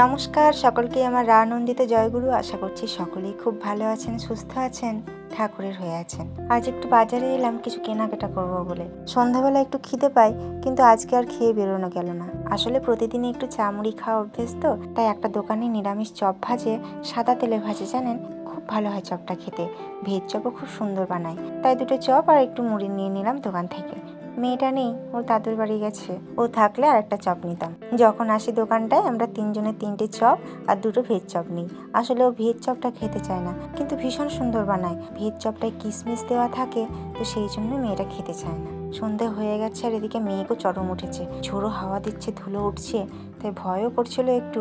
নমস্কার, সকলকে আমার রানন্দিত জয়গুরু। আশা করছি সকলেই খুব ভালো আছেন, সুস্থ আছেন, ঠাকুরের হয়ে আছেন। আজ একটু বাজারে এলাম, কিছু কেনাকাটা করব বলে। সন্ধ্যাবেলা একটু খিদে পাই, কিন্তু আজকে আর খেয়ে বেরোনো গেল না। আসলে প্রতিদিনই একটু চা মুড়ি খাওয়া অভ্যেস তো, তাই একটা দোকানে নিরামিষ চপ ভাজে, সাদা তেলে ভাজে, জানেন? খুব ভালো হয় চপটা খেতে। ভেজ চপও খুব সুন্দর বানায়। তাই দুটো চপ আর একটু মুড়ি নিয়ে নিলাম দোকান থেকে। মেয়েটা নেই, ওর দাদুর বাড়ি গেছে। ও থাকলে আর একটা চপ নিতাম। যখন আসি দোকানটায়, আমরা তিনজনের তিনটে চপ আর দুটো ভেজ চপ নিই। আসলে ও ভেজ চপটা খেতে চায় না, কিন্তু ভীষণ সুন্দর বানায়। ভেজ চপটায় কিশমিশ দেওয়া থাকে, তো সেই জন্য মেয়েটা খেতে চায় না। সন্ধে হয়ে গেছে আর এদিকে মেয়েকেও চরম উঠেছে। ঝোড়ো হাওয়া দিচ্ছে, ধুলো উঠছে, তাই ভয়ও করছিল একটু।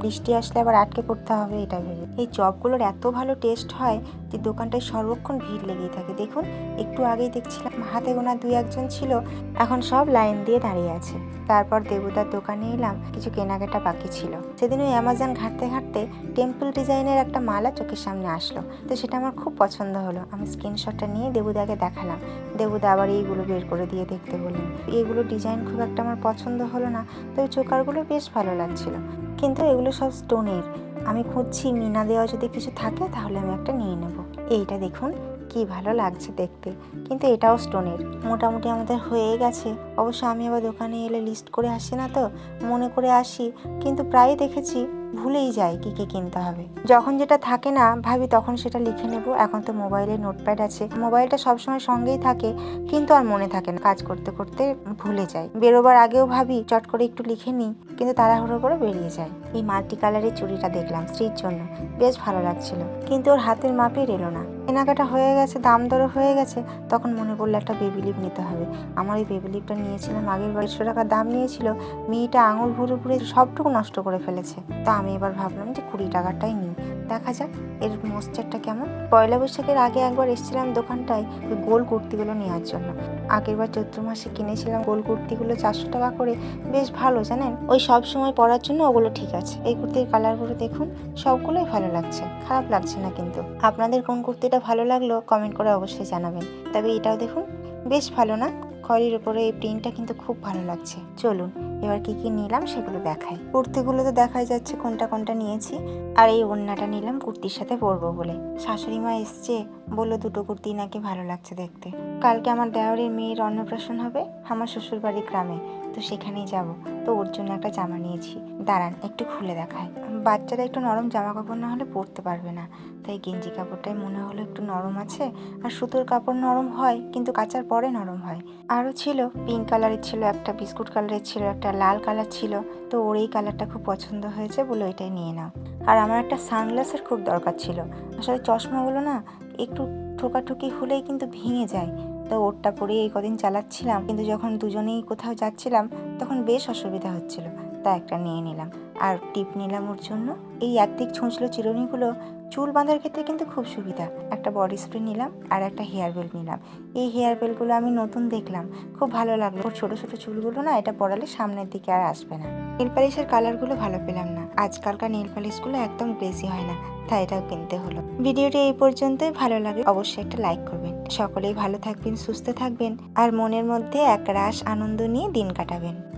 বৃষ্টি আসলে আবার আটকে পড়তে হবে, এটা ভেবে। এই চপগুলোর এত ভালো টেস্ট হয় যে দোকানটায় সর্বক্ষণ ভিড় লেগেই থাকে। দেখুন, একটু আগেই দেখছিলাম, হাতে গোনা দুই একজন ছিল, এখন সব লাইন দিয়ে দাঁড়িয়ে আছে। তারপর দেবতার দোকানে এলাম, কিছু কেনাকাটা বাকি ছিল। সেদিন ওই অ্যামাজন ঘাঁটতে ঘাঁটতে টেম্পল ডিজাইনের একটা মালা চোখের সামনে আসলো। তো সেটা আমার খুব পছন্দ হলো। আমি স্ক্রিনশটটা নিয়ে দেবুদাকে দেখালাম। দেবুদা আবার এইগুলো বের করে দিয়ে দেখতে বললেন এইগুলো ডিজাইন খুব একটা আমার পছন্দ হলো না, তবে চোকারগুলো বেশ ভালো লাগছিল। কিন্তু এগুলো সব স্টোনের। আমি খুঁজছি, মিনা দেওয়া যদি কিছু থাকে তাহলে আমি একটা নিয়ে নেব। এইটা দেখুন, কি ভালো লাগছে দেখতে। কিন্তু এটাও স্টোনের। মোটামুটি আমাদের হয়ে গেছে। অবশ্য আমি আবার দোকানে এলে লিস্ট করে আসি না তো? মনে করে আসি। কিন্তু প্রায় দেখেছি ভুলেই যাই কি কি কিনতে হবে। যখন যেটা থাকে না ভাবি তখন সেটা লিখে নেব। এখন তো মোবাইলে নোটপ্যাড আছে। মোবাইলটা সবসময় সঙ্গেই থাকে, কিন্তু আর মনে থাকে না। কাজ করতে করতে ভুলে যাই। বেরোবার আগেও ভাবি চট করে একটু লিখে নিই, কিন্তু তাড়াহুড়ো করে বেরিয়ে যায় এই মাল্টি কালারের চুড়িটা দেখলাম স্ত্রীর জন্য। বেশ ভালো লাগছিল। কিন্তু ওর হাতের মাপের এলো না। কেনাকাটা হয়ে গেছে, দাম দরও হয়ে গেছে, তখন মনে পড়ল একটা বেবি লিপ নিতে হবে। আমার ওই বেবি লিপটা নিয়েছিলাম, আগের বাইশশো টাকা দাম নিয়েছিল, মেয়েটা আঙুল ভুরে ভুরে সবটুকু নষ্ট করে ফেলেছে। তা আমি এবার ভাবলাম যে কুড়ি টাকাটাই নিই। দেখা যাক, এর মশ্চারটা কেমন। পয়লা বৈশাখের আগে একবার এসেছিলাম দোকানটায় ওই গোল কুর্তিগুলো নেওয়ার জন্য। আগেরবার চৈত্র মাসে কিনেছিলাম গোল কুর্তিগুলো চারশো টাকা করে। বেশ ভালো, জানেন? ওই সব সময় পরার জন্য ওগুলো ঠিক আছে। এই কুর্তির কালারগুলো দেখুন, সবগুলোই ভালো লাগছে। খারাপ লাগছে না কিন্তু। আপনাদের কোন কুর্তিটা ভালো লাগল কমেন্ট করে অবশ্যই জানাবেন। তবে এটাও দেখুন, বেশ ভালো না? খড়ির উপরে এই প্রিন্টটা কিন্তু খুব ভালো লাগছে। চলুন এবার কি কি নিলাম সেগুলো দেখাই। কুর্তিগুলো তো দেখাই যাচ্ছে কোনটা কোনটা নিয়েছি। আর এই ওড়নাটা নিলাম কুর্তির সাথে পরবো বলে। শাশুড়ি মা এসছে, বলল, দুটো কুর্তি নাকি ভালো লাগছে দেখতে। কালকে আমার দেওয়ারের মেয়ের অন্নপ্রাশন হবে, আমার শ্বশুর বাড়ির গ্রামে। তো সেখানেই যাব। তো ওর জন্য একটা জামা নিয়েছি। দাঁড়ান, একটু খুলে দেখায় বাচ্চারা একটু নরম জামা কাপড় না হলে পরতে পারবে না। তাই গেঞ্জি কাপড়টাই মনে হলো একটু নরম আছে। আর সুতোর কাপড় নরম হয়, কিন্তু কাচার পরে নরম হয়। আরও ছিল পিঙ্ক কালারের ছিল, একটা বিস্কুট কালারের ছিল, একটা লাল কালার ছিল। তো ওর এই কালারটা খুব পছন্দ হয়েছে বলে ওইটাই নিয়ে নাও। আর আমার একটা সানগ্লাসের খুব দরকার ছিল। আসলে চশমাগুলো না একটু ঠোকাঠুকি হলেই কিন্তু ভেঙে যায়। তো ওরটা পরে এই কদিন চালাচ্ছিলাম। কিন্তু যখন দুজনেই কোথাও যাচ্ছিলাম, তখন বেশ অসুবিধা হচ্ছিল। তা একটা নিয়ে নিলাম। আর টিপ নিলাম ওর জন্য। এই একদিক ছুঁচলো চিরুনিগুলো। চুল বাঁধার ক্ষেত্রে কিন্তু খুব সুবিধা। একটা বডি স্প্রে নিলাম আর একটা হেয়ার বেল্ট নিলাম। এই হেয়ার বেল্টগুলো আমি নতুন দেখলাম। খুব ভালো লাগল। ওর ছোটো ছোটো চুলগুলো না, এটা পরালে সামনের দিকে আর আসবে না। নেল পালিশের কালারগুলো ভালো পেলাম না। আজকালকার নেল পালিশগুলো একদম গ্লেসি হয় না। তাই এটাও কিনতে হলো। ভিডিওটি এই পর্যন্তই। ভালো লাগে অবশ্যই একটা লাইক করবেন। সকলেই ভালো থাকবেন, সুস্থ থাকবেন, আর মনের মধ্যে এক রাশ আনন্দ নিয়ে দিন কাটাবেন।